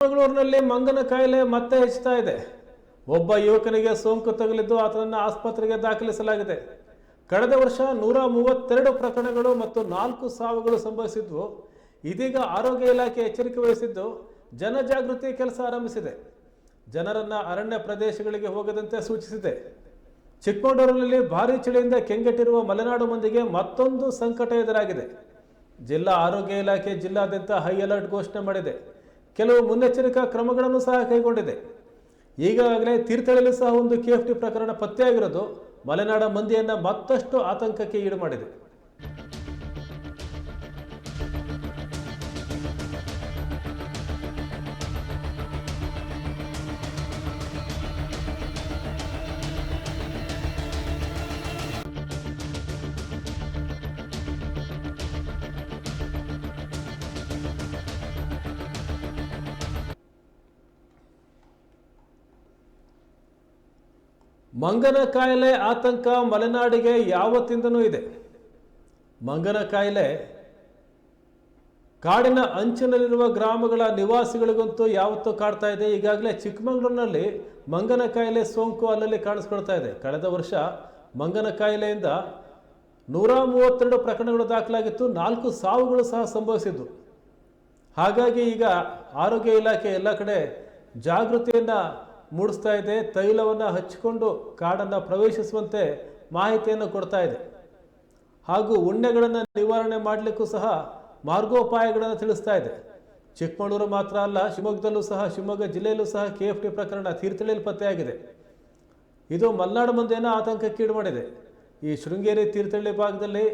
ಚಿಕ್ಕಮಗಳೂರಿನಲ್ಲಿ ಮಂಗನ ಕಾಯಿಲೆ ಮತ್ತೆ ಹೆಚ್ಚುತ್ತಾ ಇದೆ. ಒಬ್ಬ ಯುವಕನಿಗೆ ಸೋಂಕು ತಗುಲಿದ್ದು ಆತನನ್ನು ಆಸ್ಪತ್ರೆಗೆ ದಾಖಲಿಸಲಾಗಿದೆ. ಕಳೆದ ವರ್ಷ ನೂರ ಮೂವತ್ತೆರಡು ಪ್ರಕರಣಗಳು ಮತ್ತು ನಾಲ್ಕು ಸಾವುಗಳು ಸಂಭವಿಸಿದ್ವು. ಇದೀಗ ಆರೋಗ್ಯ ಇಲಾಖೆ ಎಚ್ಚರಿಕೆ ವಹಿಸಿದ್ದು ಜನಜಾಗೃತಿ ಕೆಲಸ ಆರಂಭಿಸಿದೆ. ಜನರನ್ನ ಅರಣ್ಯ ಪ್ರದೇಶಗಳಿಗೆ ಹೋಗದಂತೆ ಸೂಚಿಸಿದೆ. ಚಿಕ್ಕಮಗಳೂರಿನಲ್ಲಿ ಭಾರೀ ಚಳಿಯಿಂದ ಕೆಂಗೆಟ್ಟಿರುವ ಮಲೆನಾಡು ಮಂದಿಗೆ ಮತ್ತೊಂದು ಸಂಕಟ ಎದುರಾಗಿದೆ. ಜಿಲ್ಲಾ ಆರೋಗ್ಯ ಇಲಾಖೆ ಜಿಲ್ಲಾದ್ಯಂತ ಹೈ ಅಲರ್ಟ್ ಘೋಷಣೆ ಮಾಡಿದೆ. ಕೆಲವು ಮುನ್ನೆಚ್ಚರಿಕಾ ಕ್ರಮಗಳನ್ನು ಸಹ ಕೈಗೊಂಡಿದೆ. ಈಗಾಗಲೇ ತೀರ್ಥಹಳ್ಳಿಯಲ್ಲಿ ಸಹ ಒಂದು ಕೆಎಫ್ಟಿ ಪ್ರಕರಣ ಪತ್ತೆಯಾಗಿರೋದು. ಮಲೆನಾಡ ಮಂದಿಯನ್ನ ಮತ್ತಷ್ಟು ಆತಂಕಕ್ಕೆ ಈಡು ಮಾಡಿದೆ. ಮಂಗನ ಕಾಯಿಲೆ ಆತಂಕ ಮಲೆನಾಡಿಗೆ ಯಾವತ್ತಿಂದನೂ ಇದೆ. ಮಂಗನ ಕಾಯಿಲೆ ಕಾಡಿನ ಅಂಚಿನಲ್ಲಿರುವ ಗ್ರಾಮಗಳ ನಿವಾಸಿಗಳಿಗಂತೂ ಯಾವತ್ತೂ ಕಾಡ್ತಾ ಇದೆ. ಈಗಾಗಲೇ ಚಿಕ್ಕಮಗಳೂರಿನಲ್ಲಿ ಮಂಗನ ಕಾಯಿಲೆ ಸೋಂಕು ಅಲ್ಲಲ್ಲಿ ಕಾಣಿಸ್ಕೊಳ್ತಾ ಇದೆ. ಕಳೆದ ವರ್ಷ ಮಂಗನ ಕಾಯಿಲೆಯಿಂದ ನೂರ ಮೂವತ್ತೆರಡು ಪ್ರಕರಣಗಳು ದಾಖಲಾಗಿತ್ತು. ನಾಲ್ಕು ಸಾವುಗಳು ಸಹ ಸಂಭವಿಸಿದ್ದು. ಹಾಗಾಗಿ ಈಗ ಆರೋಗ್ಯ ಇಲಾಖೆ ಎಲ್ಲ ಕಡೆ ಜಾಗೃತಿಯನ್ನು ಮೂಡಿಸ್ತಾ ಇದೆ. ತೈಲವನ್ನು ಹಚ್ಚಿಕೊಂಡು ಕಾಡನ್ನು ಪ್ರವೇಶಿಸುವಂತೆ ಮಾಹಿತಿಯನ್ನು ಕೊಡ್ತಾ ಇದೆ. ಹಾಗೂ ಉಣ್ಣೆಗಳನ್ನು ನಿವಾರಣೆ ಮಾಡಲಿಕ್ಕೂ ಸಹ ಮಾರ್ಗೋಪಾಯಗಳನ್ನು ತಿಳಿಸ್ತಾ ಇದೆ. ಚಿಕ್ಕಮಗಳೂರು ಮಾತ್ರ ಅಲ್ಲ, ಶಿವಮೊಗ್ಗದಲ್ಲೂ ಸಹ, ಶಿವಮೊಗ್ಗ ಜಿಲ್ಲೆಯಲ್ಲೂ ಸಹ ಕೆ ಎಫ್ ಟಿ ಪ್ರಕರಣ ತೀರ್ಥಹಳ್ಳಿಯಲ್ಲಿ ಪತ್ತೆಯಾಗಿದೆ ಇದು ಮಲೆನಾಡು ಮಂದಿಯನ್ನು ಆತಂಕಕ್ಕೀಡು ಮಾಡಿದೆ ಈ ಶೃಂಗೇರಿ ತೀರ್ಥಹಳ್ಳಿ ಭಾಗದಲ್ಲಿ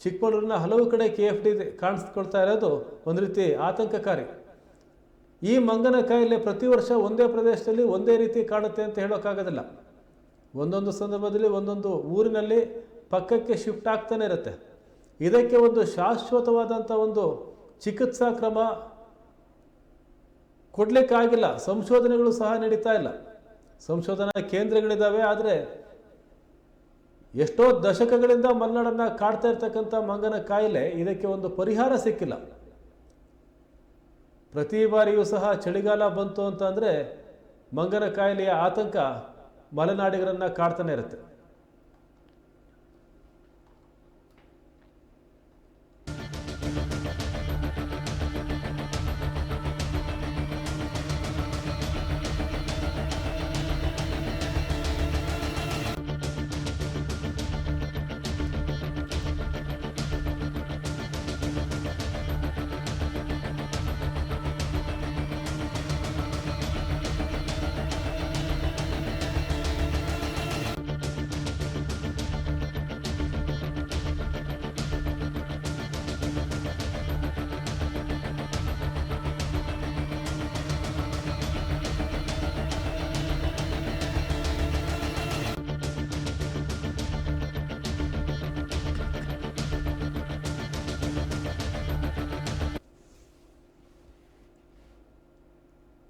ಚಿಕ್ಕಮಗಳೂರಿನ ಹಲವು ಕಡೆ ಕೆ ಎಫ್ ಡಿ ಕಾಣಿಸ್ಕೊಳ್ತಾ ಇರೋದು ಒಂದು ರೀತಿ ಆತಂಕಕಾರಿ. ಈ ಮಂಗನ ಕಾಯಿಲೆ ಪ್ರತಿ ವರ್ಷ ಒಂದೇ ಪ್ರದೇಶದಲ್ಲಿ ಒಂದೇ ರೀತಿ ಕಾಣುತ್ತೆ ಅಂತ ಹೇಳೋಕ್ಕಾಗೋದಿಲ್ಲ. ಒಂದೊಂದು ಸಂದರ್ಭದಲ್ಲಿ ಒಂದೊಂದು ಊರಿನಲ್ಲಿ ಪಕ್ಕಕ್ಕೆ ಶಿಫ್ಟ್ ಆಗ್ತಾನೆ ಇರುತ್ತೆ. ಇದಕ್ಕೆ ಒಂದು ಶಾಶ್ವತವಾದಂಥ ಒಂದು ಚಿಕಿತ್ಸಾ ಕ್ರಮ ಕೊಡಲಿಕ್ಕಾಗಿಲ್ಲ. ಸಂಶೋಧನೆಗಳು ಸಹ ನಡೀತಾ ಇಲ್ಲ. ಸಂಶೋಧನಾ ಕೇಂದ್ರಗಳಿದ್ದಾವೆ, ಆದರೆ ಎಷ್ಟೋ ದಶಕಗಳಿಂದ ಮಲೆನಾಡನ್ನು ಕಾಡ್ತಾ ಇರ್ತಕ್ಕಂಥ ಮಂಗನ ಕಾಯಿಲೆ ಇದಕ್ಕೆ ಒಂದು ಪರಿಹಾರ ಸಿಕ್ಕಿಲ್ಲ. ಪ್ರತಿ ಬಾರಿಯೂ ಸಹ ಚಳಿಗಾಲ ಬಂತು ಅಂತಂದರೆ ಮಂಗನ ಕಾಯಿಲೆಯ ಆತಂಕ ಮಲೆನಾಡಿಗರನ್ನು ಕಾಡ್ತಾನೆ ಇರುತ್ತೆ.